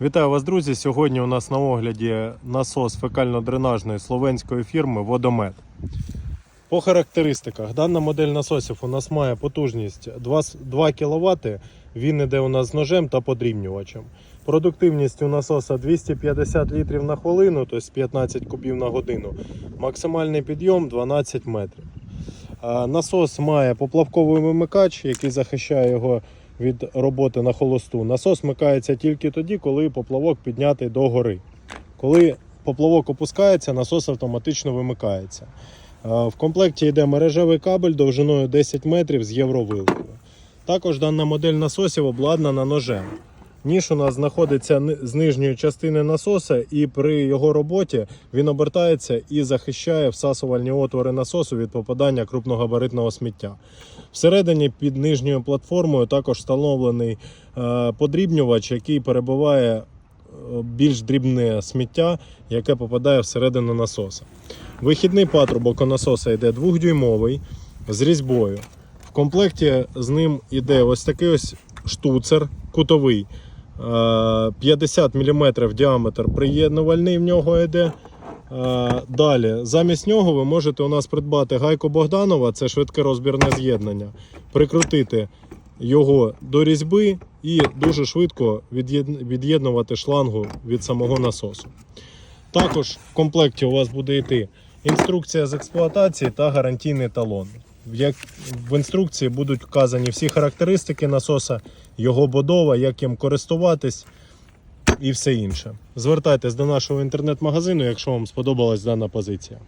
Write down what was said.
Вітаю вас, друзі! Сьогодні у нас на огляді насос фекально-дренажної словенської фірми Водомет. По характеристиках, дана модель насосів у нас має потужність 2, 2 кВт. Він іде у нас з ножем та подрібнювачем. Продуктивність у насоса 250 літрів на хвилину, тобто 15 кубів на годину. Максимальний підйом 12 метрів. Насос має поплавковий вимикач, який захищає його від роботи на холосту. Насос микається тільки тоді, коли поплавок піднятий до гори. Коли поплавок опускається, насос автоматично вимикається. Е, В комплекті йде мережевий кабель довжиною 10 метрів з євровилкою. Також дана модель насосів обладнана ножем. Ніж у нас знаходиться з нижньої частини насоса, і при його роботі він обертається і захищає всасувальні отвори насосу від попадання крупногабаритного сміття. Всередині під нижньою платформою також встановлений е, подрібнювач, який перебиває е, більш дрібне сміття, яке попадає всередину насоса. Вихідний патрубок у насоса йде 2-дюймовий з різьбою. В комплекті з ним йде ось такий ось штуцер кутовий. Е, 50 мм діаметр приєднувальний в нього йде. Е, Далі, замість нього ви можете у нас придбати гайку Богданова, це швидке розбірне з'єднання, прикрутити його до різьби і дуже швидко від'єднувати шлангу від самого насосу. Також в комплекті у вас буде йти інструкція з експлуатації та гарантійний талон. Як- В інструкції будуть вказані всі характеристики насоса, його будова, як їм користуватись і все інше. Звертайтесь до нашого інтернет-магазину, якщо вам сподобалась дана позиція.